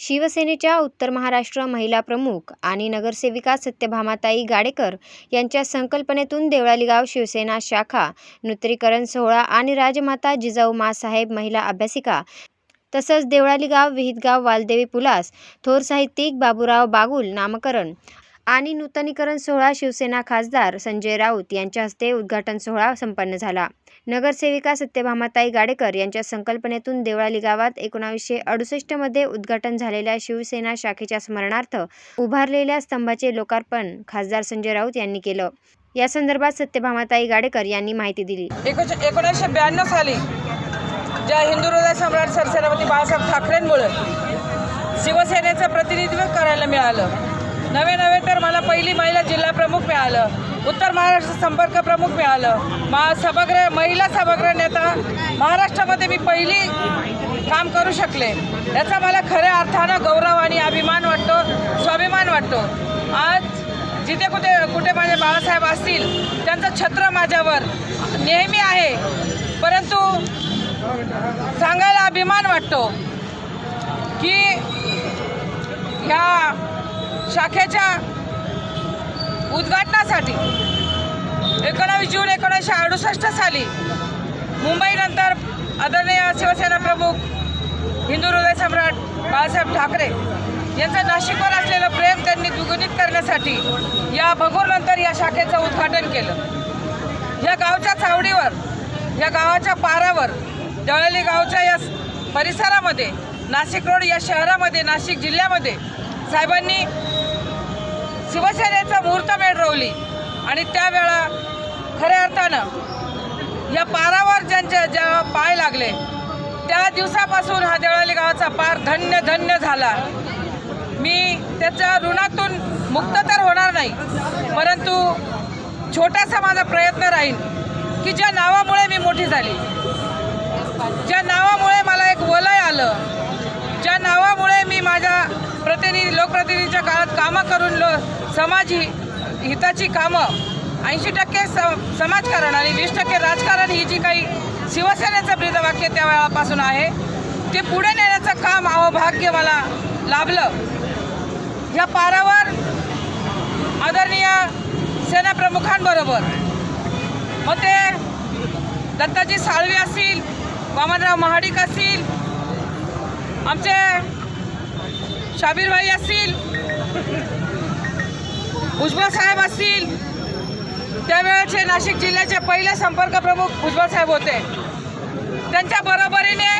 शिवसेनेच्या उत्तर महाराष्ट्र महिला प्रमुख आणि नगरसेविका सत्यभामाताई गाडेकर यांच्या संकल्पनेतून देवळालीगाव शिवसेना शाखा नूतनीकरण सोहळा आणि राजमाता जिजाऊ मासाहेब महिला अभ्यासिका तसंच देवळालीगाव विहितगाव वालदेवी पुलास थोर साहित्यिक बाबूराव बागुल नामकरण आणि नूतनीकरण सोहळा शिवसेना खासदार संजय राऊत यांच्या हस्ते उद्घाटन सोहळा संपन्न झाला. नगरसेविका सत्यभामाताई गाडेकर यांच्या संकल्पनेतून देवळाली गावात एकोणावीसशे अडुसष्टमध्ये उद्घाटन झालेल्या शिवसेना शाखेच्या स्मरणार्थ उभारलेल्या स्तंभाचे लोकार्पण खासदार संजय राऊत यांनी केलं. या संदर्भात सत्यभामाताई गाडेकर यांनी माहिती दिली. एकोणीसशे ब्याण्णव साली ज्या हिंदू हृदय सम्राट सरसेनापती बाळासाहेब ठाकरेंमुळे शिवसेनेचं प्रतिनिधित्व करायला मिळालं. नवे नवे तर मला पहिली महिला जिल्हा प्रमुख मिळालं. उत्तर महाराष्ट्र संपर्क प्रमुख मिळालं. मा सभागृह महिला सभागृह नेता. महाराष्ट्रामध्ये मी पहिली काम करू शकले. याचा मला खऱ्या अर्थानं गौरव आणि अभिमान वाटतो स्वाभिमान वाटतो. आज जिथे कुठे कुठे माझे बाळासाहेब असतील त्यांचं छत्र माझ्यावर नेहमी आहे. परंतु सांगायला अभिमान वाटतो की ह्या शाखेच्या उद्घाटनासाठी एकोणावीस जून एकोणीसशे अडुसष्ट साली मुंबईनंतर आदरणीय शिवसेना प्रमुख हिंदू हृदय सम्राट बाळासाहेब ठाकरे यांचं नाशिकवर असलेलं प्रेम त्यांनी द्विगुणित करण्यासाठी या भगोरनंतर या शाखेचं उद्घाटन केलं. या गावच्या चावडीवर या गावाच्या पारावर दळली गावच्या या परिसरामध्ये नाशिक रोड या शहरामध्ये नाशिक जिल्ह्यामध्ये साहेबांनी शिवसेनेचा मुहूर्तमेढ रोवली आणि त्यावेळा खऱ्या अर्थानं या पारावर ज्यांच्या ज्या पाय लागले त्या दिवसापासून हा देवळाली गावाचा पार धन्य धन्य झाला. मी त्याच्या ऋणातून मुक्त तर होणार नाही परंतु छोटासा माझा प्रयत्न राहील की ज्या नावामुळे मी मोठी झाली ज्या नावामुळे मला एक वलय आलं ज्या नावामुळे मी माझ्या प्रतिनिधी लोकप्रतिनिधीच्या काळात कामं करून लो समाज हिताची कामं ऐंशी टक्के स समाजकारण आणि वीस टक्के राजकारण ही जी काही शिवसेनेचं ब्रीदवाक्य त्या वेळापासून आहे ते पुढे नेण्याचं काम अवभाग्य मला लाभलं. या पारावर आदरणीय सेनाप्रमुखांबरोबर मग ते दत्ताजी साळवी असतील वामनराव महाडिक असतील आमचे शाबीरभाई असतील भुजबळ साहेब असतील त्यावेळेचे नाशिक जिल्ह्याचे पहिले संपर्क प्रमुख भुजबळ साहेब होते. त्यांच्या बरोबरीने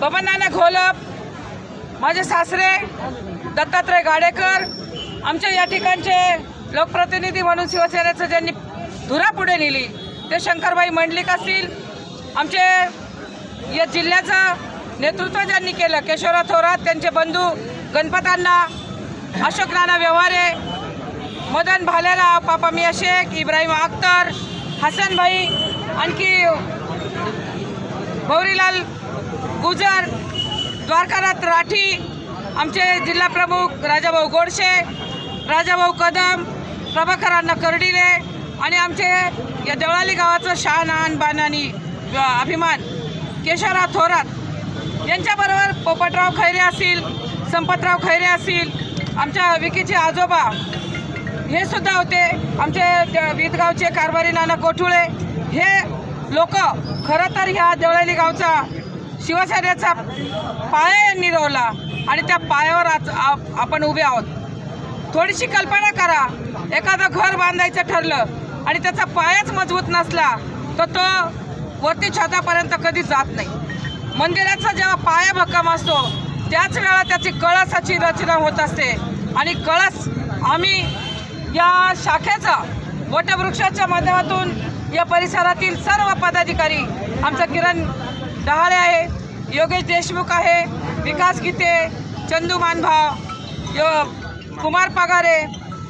बबननाना घोलप माझे सासरे दत्तात्रय गाडेकर आमच्या या ठिकाणचे लोकप्रतिनिधी म्हणून शिवसेनेचं ज्यांनी धुरा पुढे नेली ते शंकरबाई मंडलिक असतील आमचे या जिल्ह्याचं नेतृत्व ज्यांनी केलं केशवराव थोरात त्यांचे बंधू गणपतांना अशोक नाना व्यवहारे मदन भालेराव पापा मिया शेख इब्राहिम अख्तर हसनभाई आणखी भौरीलाल गुजर द्वारकानाथ राठी आमचे जिल्हा प्रमुख राजाभाऊ गोडशे राजाभाऊ कदम प्रभाकरांना कर्डिले आणि आमचे या देवळाली गावाचं शहानहान बाणानी अभिमान. केशवराव थोरात यांच्याबरोबर पोपटराव खैरे असतील संपतराव खैरे असतील आमच्या विकीचे आजोबा हे सुद्धा होते. आमचे विदगावचे कारभारी नाना कोठुळे हे लोक खरं तर ह्या देवळाली गावचा शिवसेनेचा पाया यांनी रोवला आणि त्या पायावर आज आपण उभे आहोत. थोडीशी कल्पना करा एखादं घर बांधायचं ठरलं आणि त्याचा पायाच मजबूत नसला तर तो वरती छतापर्यंत कधी जात नाही. मंदिराचा जेव्हा पाया भक्कम असतो त्याच वेळा त्याची कळसाची रचना होत असते. आणि कळस आम्ही या शाखेचा वटवृक्षाच्या माध्यमातून या परिसरातील सर्व पदाधिकारी आमचं किरण डहाळे आहे योगेश देशमुख आहे विकास गीते चंदू मानभाव यो कुमार पगारे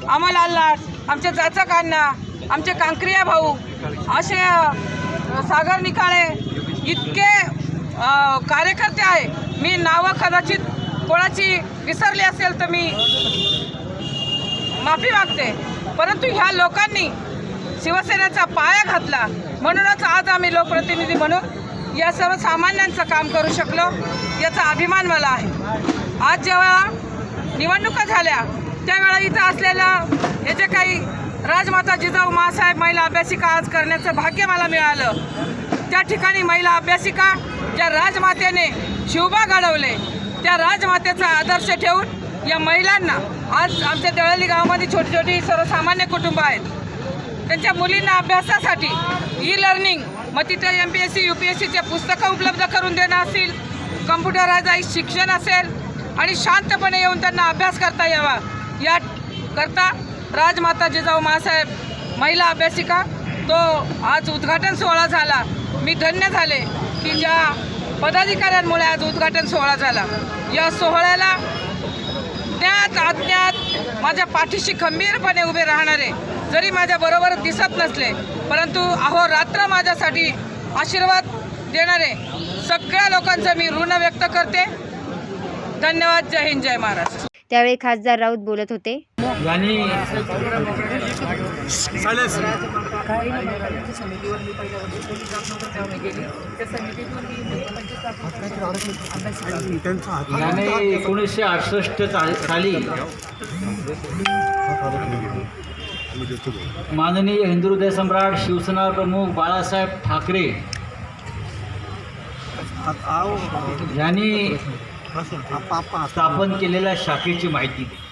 अमल आल्लाट आमचे जाचक अण्णा आमचे कांक्रिया भाऊ असे सागर निकाळे इतके कार्यकर्ते आहे. मी नावं कदाचित कोणाची विसरली असेल तर मी माफी मागते. परंतु ह्या लोकांनी शिवसेनेचा पाया घातला. म्हणूनच आज आम्ही लोकप्रतिनिधी म्हणून या सर्वसामान्यांचं काम करू शकलो याचा अभिमान मला आहे. आज जेव्हा निवडणुका झाल्या त्यावेळा इथं असलेल्या हे जे काही राजमाता जिजाऊ मासाहेब महिला अभ्यासिका आज करण्याचं भाग्य मला मिळालं. त्या ठिकाणी महिला अभ्यासिका ज्या राजमातेने शिवबा घडवले त्या राजमातेचा आदर्श ठेवून या महिलांना आज आमच्या दळली गावामध्ये छोटी छोटी सर्वसामान्य कुटुंब आहेत. त्यांच्या मुलींना अभ्यासासाठी ई लर्निंग मग तिथे M P S C U P S सीचे पुस्तकं उपलब्ध करून देणं असतील कम्प्युटरायझाईज शिक्षण असेल आणि शांतपणे येऊन त्यांना अभ्यास करता यावा. या करता राजमाता जिजाऊ मासाहेब महिला अभ्यासिका तो आज उद्घाटन सोहळा झाला. मी धन्य झाले की ज्या पदाधिकाऱ्यांमुळे आज उद्घाटन सोहळा झाला. या सोहळ्याला ज्ञात अज्ञात माझ्या पाठीशी खंबीरपणे उभे राहणारे जरी माझ्या बरोबर दिसत नसले परंतु अहोरात्र माझ्यासाठी आशीर्वाद देणारे सगळ्या लोकांचं मी ऋण व्यक्त करते. धन्यवाद. जय हिंद. जय महाराष्ट्र. त्यावेळी खासदार राऊत बोलत होते. यांनी याने एकोणीसशे अडुसष्ट साली माननीय हिंदू हृदय सम्राट शिवसेना प्रमुख बाळासाहेब ठाकरे यांनी स्थापन केलेल्या शाखेची माहिती दिली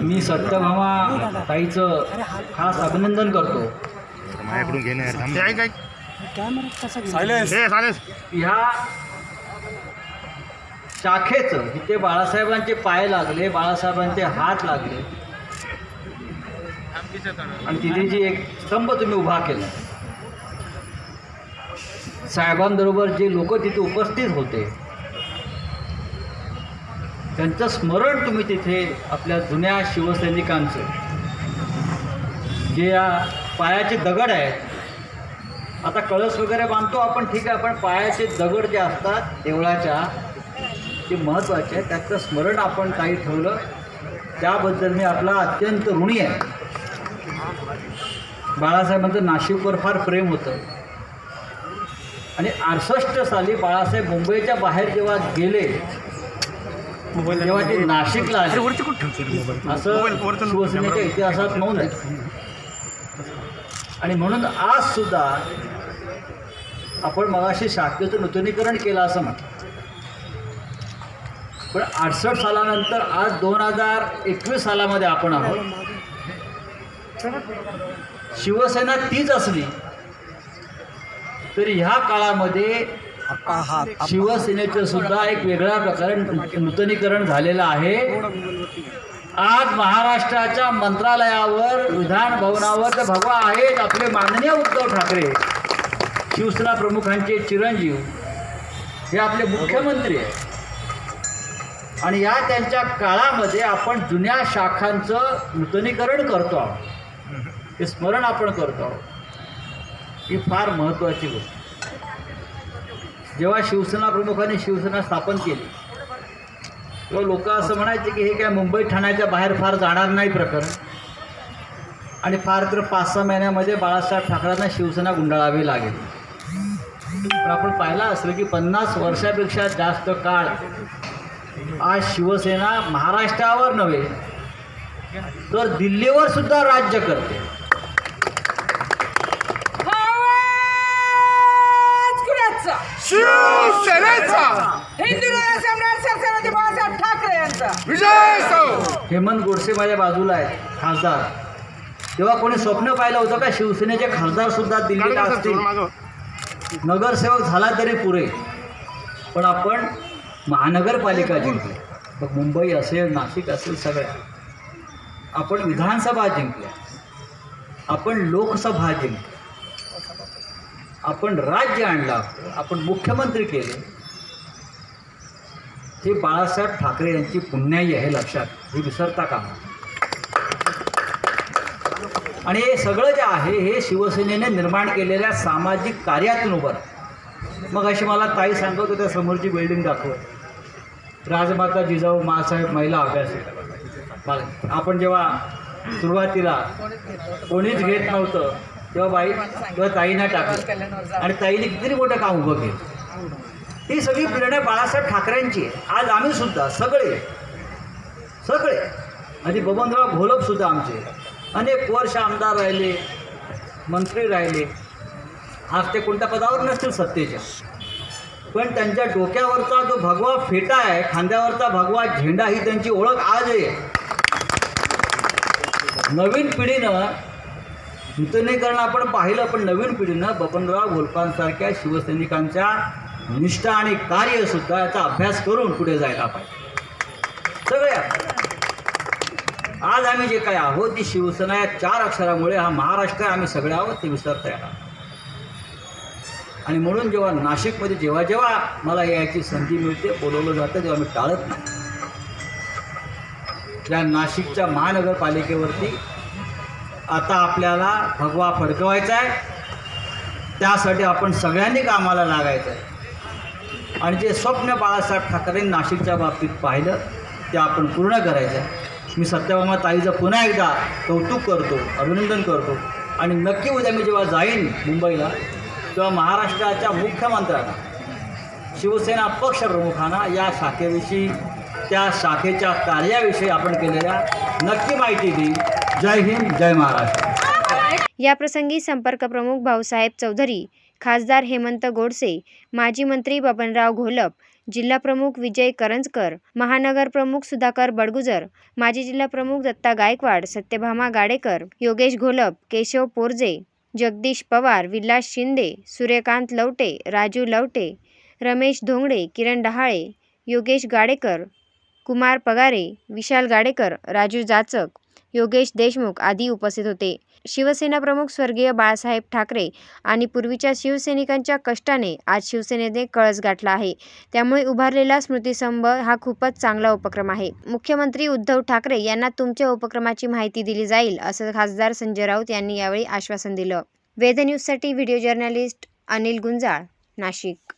मी सत्यभामा ताईचं खास अभिनंदन करतो. माझ्याकडून घेणे ह्या शाखेचं जिथे बाळासाहेबांचे पाय लागले बाळासाहेबांचे हात लागले. आणि तिथे जी एक स्तंभ तुम्ही उभा केला. साहेबांबरोबर जे लोक तिथे उपस्थित होते त्यांचं स्मरण तुम्ही तिथे आपल्या जुन्या शिवसैनिकांचं जे या पायाचे दगड आहेत. आता कळस वगैरे बांधतो आपण ठीक आहे पण पायाचे दगड जे असतात देवळाच्या ते महत्त्वाचे आहे त्याचं स्मरण आपण काही ठेवलं. त्याबद्दल मी आपला अत्यंत ऋणी आहे. बाळासाहेबांचं नाशिकवर फार प्रेम होतं. आणि अडसष्ट साली बाळासाहेब मुंबईच्या बाहेर जेव्हा गेले तेव्हा ते नाशिकला आले. असं शिवसेनेच्या इतिहासात नोंद आहे. आणि म्हणून आज सुद्धा आपण मगाशी शाखेचं नूतनीकरण केलं असं म्हटलं. पण अडसष्ट सालानंतर आज दोन हजार एकवीस सालामध्ये आपण आहोत. शिवसेना तीच असली तरी ह्या काळामध्ये शिवसेनेचं सुद्धा एक वेगळ्या प्रकारे नूतनीकरण झालेलं आहे. आज महाराष्ट्राच्या मंत्रालयावर विधान भवनावर तर भगवा आहेत आपले माननीय उद्धव ठाकरे. शिवसेना प्रमुखांचे चिरंजीव हे आपले मुख्यमंत्री आहेत. आणि या त्यांच्या काळामध्ये आपण जुन्या शाखांचं नूतनीकरण करतो आहोत. हे स्मरण आपण करतो आहोत. ही फार महत्त्वाची गोष्ट. जेव्हा शिवसेना प्रमुखांनी शिवसेना स्थापन केली तेव्हा लोक असं म्हणायचे की हे काय मुंबई ठाण्याच्या बाहेर फार जाणार नाही प्रकरण. आणि फार तर पाच सहा महिन्यामध्ये बाळासाहेब ठाकरेंना शिवसेना गुंडाळावी लागेल. पण आपण पाहिलं असलं की पन्नास वर्षापेक्षा जास्त काळ आज शिवसेना महाराष्ट्रावर नव्हे तर दिल्लीवर सुद्धा राज्य करते आवाज कुणाचा? शिवसेनेचा हिंदू हृदय सम्राट सरसेनापती बाळासाहेब ठाकरे यांचा. विजय सौ. हेमंत गोडसे माझ्या बाजूला आहेत खासदार. तेव्हा कोणी स्वप्न पाहिलं होतं का शिवसेनेचे खासदार सुद्धा दिल्लीला असतील? नगरसेवक झाला तरी पुरे. पण आपण महानगरपालिका जिंकली. मग मुंबई असेल नाशिक असेल सगळ्या. आपण विधानसभा जिंकल्या. आपण लोकसभा जिंकल्या. आपण राज्य आणलं आपलं. आपण मुख्यमंत्री केले. हे बाळासाहेब ठाकरे यांची पुण्याई आहे लक्षात. हे विसरता का? आणि हे सगळं जे आहे हे शिवसेनेने निर्माण केलेल्या सामाजिक कार्यातून उभं मग अशी मला ताई सांगत होत्या समोरची बिल्डिंग दाखवत राजमाता जिजाऊ मासाहेब महिला अभ्यास आपण जेव्हा सुरुवातीला कोणीच घेत नव्हतं तेव्हा बाई तेव्हा ताईनं टाकलं. आणि ताईने किती मोठं काम उभं केलं. ही सगळी प्रेरणा बाळासाहेब ठाकरेंची आहे. आज आम्ही सुद्धा सगळे सगळे. आणि बबनराव घोलप सुद्धा आमचे. अनेक वर्ष आमदार राहिले मंत्री राहिले. आज ते कोणत्या पदावर नसतील सत्तेच्या. पण त्यांच्या डोक्यावरचा जो भगवा फेटा आहे खांद्यावरचा भगवा झेंडा ही त्यांची ओळख आज आहे. नवीन पिढीनं नूतनीकरण आपण पाहिलं पण नवीन पिढीनं बबनराव घोलपांसारख्या शिवसैनिकांच्या निष्ठा आणि कार्य सुद्धा याचा अभ्यास करून पुढे जायला पाहिजे. सगळे आज आम्ही जे काय आहोत ती शिवसेना या चार अक्षरामुळे हा महाराष्ट्र आम्ही सगळे आहोत ते विसरता येणार आणि म्हणून जेव्हा नाशिकमध्ये जेव्हा जेव्हा मला यायची संधी मिळते बोलवलं जातं तेव्हा मी टाळत नाही. या नाशिकच्या महानगरपालिकेवरती आता आपल्याला भगवा फडकवायचा आहे. त्यासाठी आपण सगळ्यांनी कामाला लागायचं आहे. आणि जे स्वप्न बाळासाहेब ठाकरे नाशिकच्या बाबतीत पाहिलं ते आपण पूर्ण करायचं आहे. मी सत्यभामा ताईचं पुन्हा एकदा कौतुक करतो अभिनंदन करतो. आणि नक्की उद्या मी जेव्हा जाईन मुंबईला तेव्हा महाराष्ट्राच्या मुख्यमंत्र्यांना शिवसेना पक्षप्रमुखांना या शाखेविषयी त्या शाखेच्या कार्याविषयी आपण केलेल्या नक्की माहिती देईन. जय हिंद जय महाराष्ट्र. याप्रसंगी संपर्क प्रमुख भाऊसाहेब चौधरी खासदार हेमंत गोडसे माजी मंत्री बबनराव घोलप जिल्हा प्रमुख विजय करंजकर महानगर प्रमुख सुधाकर बडगुजर माजी जिल्हा प्रमुख दत्ता गायकवाड सत्यभामा गाडेकर योगेश घोलप केशव पोरजे जगदीश पवार विलास शिंदे सूर्यकांत लवटे राजू लवटे रमेश धोंगडे किरण डहाळे योगेश गाडेकर कुमार पगारे विशाल गाडेकर राजू जाचक. योगेश देशमुख आदी उपस्थित होते. शिवसेना प्रमुख स्वर्गीय बाळासाहेब ठाकरे आणि पूर्वीच्या शिवसैनिकांच्या कष्टाने आज शिवसेनेने कळस गाठला आहे. त्यामुळे उभारलेला स्मृतिस्तंभ हा खूपच चांगला उपक्रम आहे. मुख्यमंत्री उद्धव ठाकरे यांना तुमच्या उपक्रमाची माहिती दिली जाईल असं खासदार संजय राऊत यांनी यावेळी आश्वासन दिलं. वेद न्यूजसाठी व्हिडिओ जर्नलिस्ट अनिल गुंजाळ नाशिक.